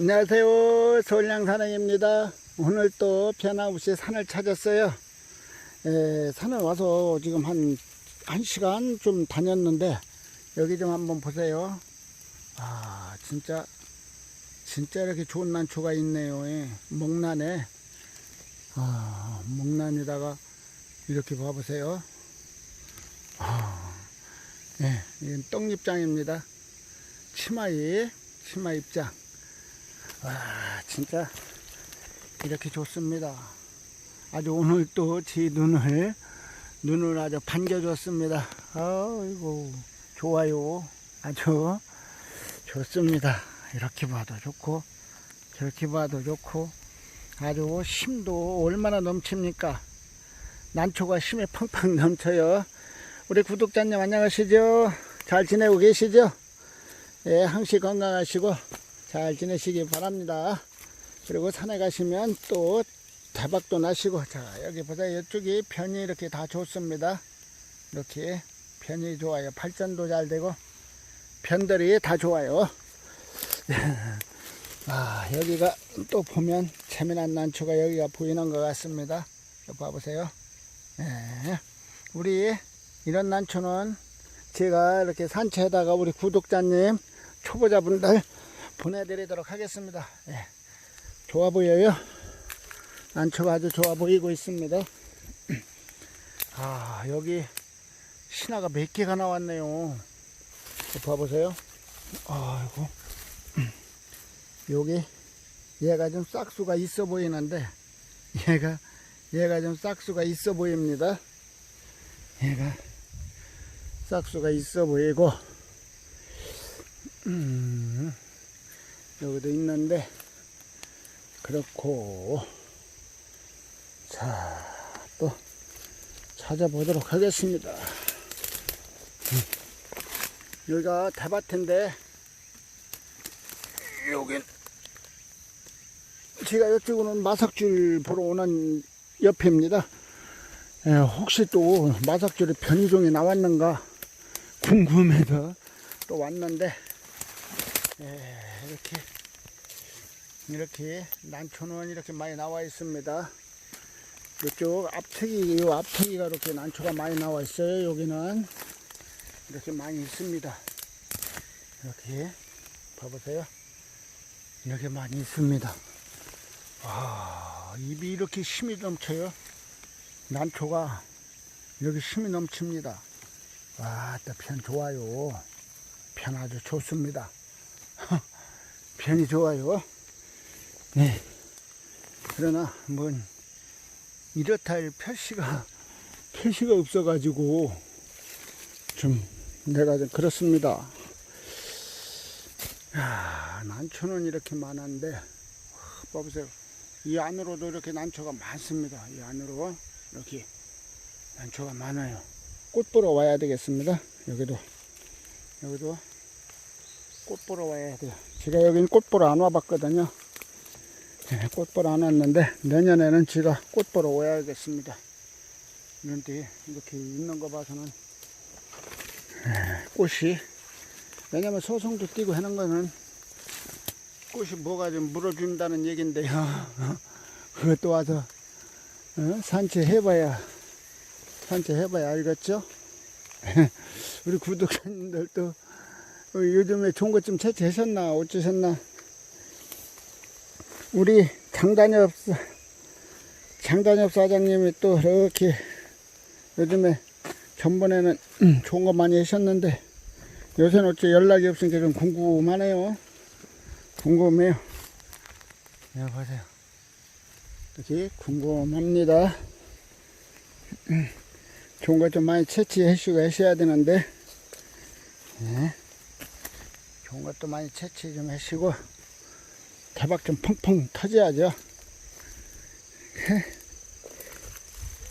안녕하세요. 서울양산행입니다. 오늘 또 변함없이 산을 찾았어요. 에, 산에 와서 지금 한, 한 시간 좀 다녔는데, 여기 좀 한번 보세요. 아, 진짜, 진짜 이렇게 좋은 난초가 있네요. 예. 목란에. 아, 목란에다가 이렇게 봐보세요. 아, 예, 이건 떡잎장입니다. 치마잎, 치마잎장. 와, 진짜 이렇게 좋습니다. 아주 오늘 또 제 눈을, 눈을 아주 반겨줬습니다. 아이고, 좋아요. 아주 좋습니다. 이렇게 봐도 좋고, 저렇게 봐도 좋고, 아주 힘도 얼마나 넘칩니까? 난초가 힘이 팡팡 넘쳐요. 우리 구독자님 안녕하시죠? 잘 지내고 계시죠? 예, 항시 건강하시고 잘 지내시기 바랍니다. 그리고 산에 가시면 또 대박도 나시고 자 여기 보세요 이쪽이 편이 이렇게 다 좋습니다. 이렇게 편이 좋아요. 발전도 잘 되고 편들이 다 좋아요. 아 여기가 또 보면 재미난 난초가 여기가 보이는 것 같습니다. 여기 봐보세요. 예, 우리 이런 난초는 제가 이렇게 산채에다가 우리 구독자님 초보자분들 보내드리도록 하겠습니다. 예. 좋아 보여요. 난초가 아주 좋아 보이고 있습니다. 아, 여기 신화가 몇 개가 나왔네요. 봐보세요. 아이고. 여기 얘가 좀 싹수가 있어 보이는데 얘가 얘가 좀 싹수가 있어 보입니다. 얘가 싹수가 있어 보이고 음, 여기도 있는데 그렇고 자 또 찾아보도록 하겠습니다. 음, 여기가 대밭인데 여긴 제가 이쪽으로는 마삭줄 보러 오는 옆입니다. 예, 혹시 또 마삭줄에 변이종이 나왔는가 궁금해서 또 왔는데 예, 이렇게 이렇게 난초는 이렇게 많이 나와 있습니다. 이쪽 앞트기 이 앞트기가 이렇게 난초가 많이 나와 있어요. 여기는 이렇게 많이 있습니다. 이렇게 봐보세요. 이렇게 많이 있습니다. 와 입이 이렇게 힘이 넘쳐요. 난초가 이렇게 힘이 넘칩니다. 와, 또편 좋아요. 편 아주 좋습니다. 편이 좋아요. 네. 그러나, 뭔, 이렇다 할 표시가, 표시가 없어가지고, 좀, 내가 좀 그렇습니다. 야, 난초는 이렇게 많은데, 와, 봐보세요. 이 안으로도 이렇게 난초가 많습니다. 이 안으로, 이렇게, 난초가 많아요. 꽃 보러 와야 되겠습니다. 여기도, 여기도 꽃 보러 와야 돼요. 제가 여긴 꽃 보러 안 와봤거든요. 네, 꽃 보러 안 왔는데 내년에는 제가 꽃 보러 와야겠습니다. 이런데 이렇게 있는 거 봐서는 네, 꽃이 왜냐면 소송도 띄고 하는 거는 꽃이 뭐가 좀 물어준다는 얘긴데요. 그것도 와서 어? 산책해봐야 산책해봐야 알겠죠? 우리 구독자님들도 어, 요즘에 좋은 것 좀 채취하셨나 어쩌셨나 우리 장단엽 장단엽 사장님이 또 이렇게 요즘에 전번에는 음, 좋은 거 많이 하셨는데 요새는 어째 연락이 없으니까 좀 궁금하네요. 궁금해요. 여기 보세요. 이렇게 궁금합니다. 음, 좋은 것좀 많이 채취해 주고 하셔야 되는데. 네. 좋은 것도 많이 채취 좀 하시고 대박 좀 펑펑 터져야죠.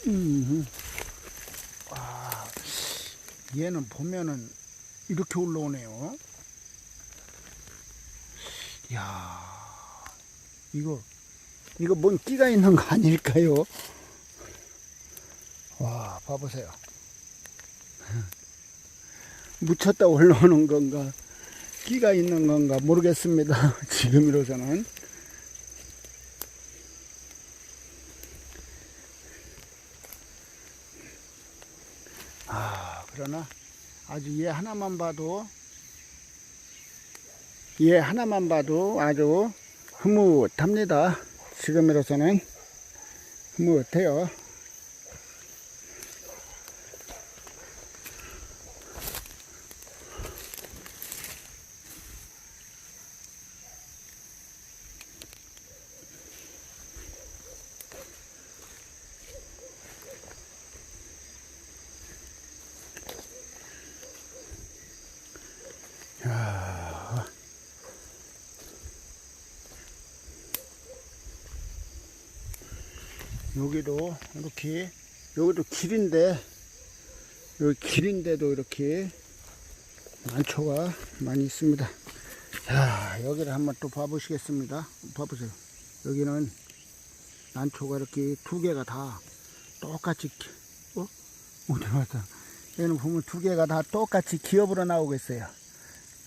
음. 와, 얘는 보면은 이렇게 올라오네요. 야, 이거 이거 뭔 끼가 있는 거 아닐까요? 와, 봐보세요. 묻혔다 올라오는 건가? 끼가 있는 건가 모르겠습니다. 지금으로서는. 아, 그러나 아주 얘 하나만 봐도 얘 하나만 봐도 아주 흐뭇합니다. 지금으로서는 흐뭇해요. 여기도 이렇게 여기도 길인데 여기 길인데도 이렇게 난초가 많이 있습니다. 자 여기를 한번 또 봐보시겠습니다. 봐보세요. 여기는 난초가 이렇게 두 개가 다 똑같이 기- 어? 어디 갔다? 여기는 보면 두 개가 다 똑같이 기업으로 나오고 있어요.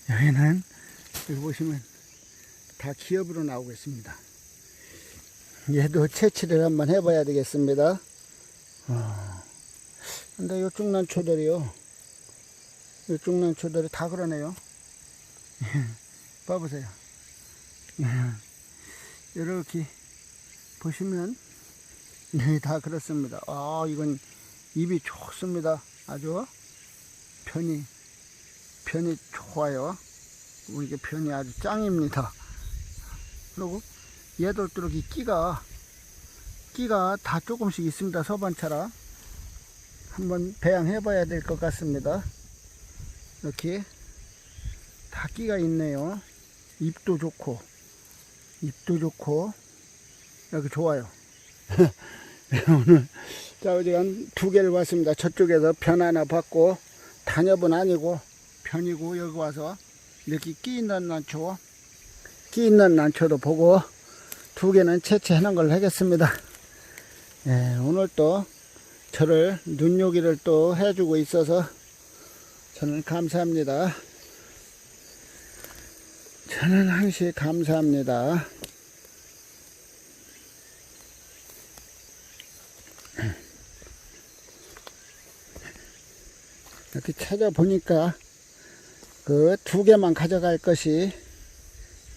여기는 여기 보시면 다 기업으로 나오고 있습니다. 얘도 채취를 한번 해봐야 되겠습니다. 아, 근데 요쪽 난초들이요. 요쪽 난초들이 다 그러네요. 봐보세요. 이렇게 보시면 네, 다 그렇습니다. 아, 이건 입이 좋습니다. 아주 편이 편이 좋아요. 이게 편이 아주 짱입니다. 그리고 또 이렇게 끼가 끼가 다 조금씩 있습니다. 서반차라. 한번 배양해 봐야 될 것 같습니다. 이렇게 다 끼가 있네요. 잎도 좋고 잎도 좋고. 이렇게 좋아요. 오늘 자 어제 한두 개를 봤습니다. 저쪽에서 편 하나 받고 단엽은 아니고 편이고 여기 와서 이렇게 끼 있는 난초 끼 있는 난초도 보고 두 개는 놓은 걸 하겠습니다. 예, 오늘 또 저를 눈요기를 또 해주고 있어서 저는 감사합니다. 저는 항시 감사합니다. 이렇게 찾아보니까 그 두 개만 가져갈 것이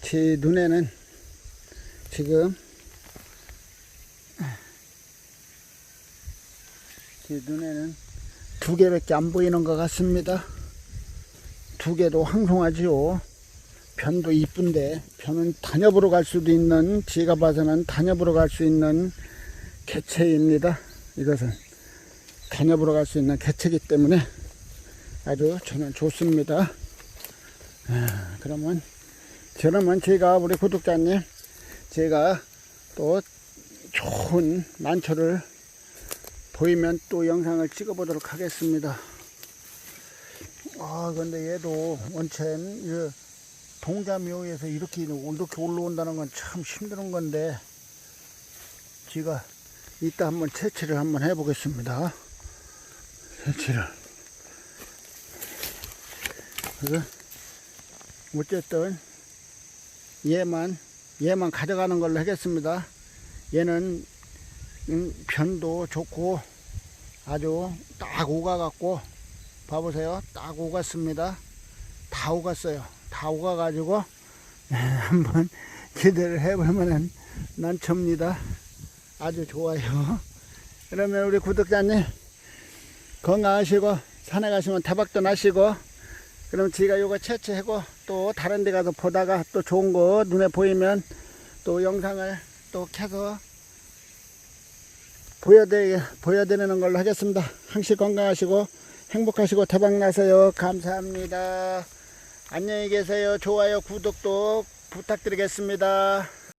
제 눈에는 지금 제 눈에는 두 개밖에 안 보이는 것 같습니다. 두 개도 황송하지요. 변도 이쁜데 변은 단엽으로 갈 수도 있는 제가 봐서는 단엽으로 갈 수 있는 개체입니다. 이것은 단엽으로 갈 수 있는 개체이기 때문에 아주 저는 좋습니다. 아, 그러면 그러면 제가 우리 구독자님 제가 또 좋은 난초를 보이면 또 영상을 찍어 보도록 하겠습니다. 아, 근데 얘도 이 동자묘에서 이렇게 이렇게 올라온다는 건 참 힘든 건데 제가 이따 한번 채취를 한번 해 보겠습니다. 채취를. 그래서 어쨌든 얘만 얘만 가져가는 걸로 하겠습니다. 얘는 음, 변도 좋고 아주 딱 오가갖고 봐보세요. 딱 오갔습니다. 다 오갔어요. 다 오가가지고 한번 기대를 해보면은 난초입니다. 아주 좋아요. 그러면 우리 구독자님 건강하시고 산에 가시면 대박도 나시고 그럼 제가 요거 채취하고 또 다른 데 가서 보다가 또 좋은 거 눈에 보이면 또 영상을 또 켜서 보여드, 보여드리는 걸로 하겠습니다. 항시 건강하시고 행복하시고 대박 나세요. 감사합니다. 안녕히 계세요. 좋아요, 구독도 부탁드리겠습니다.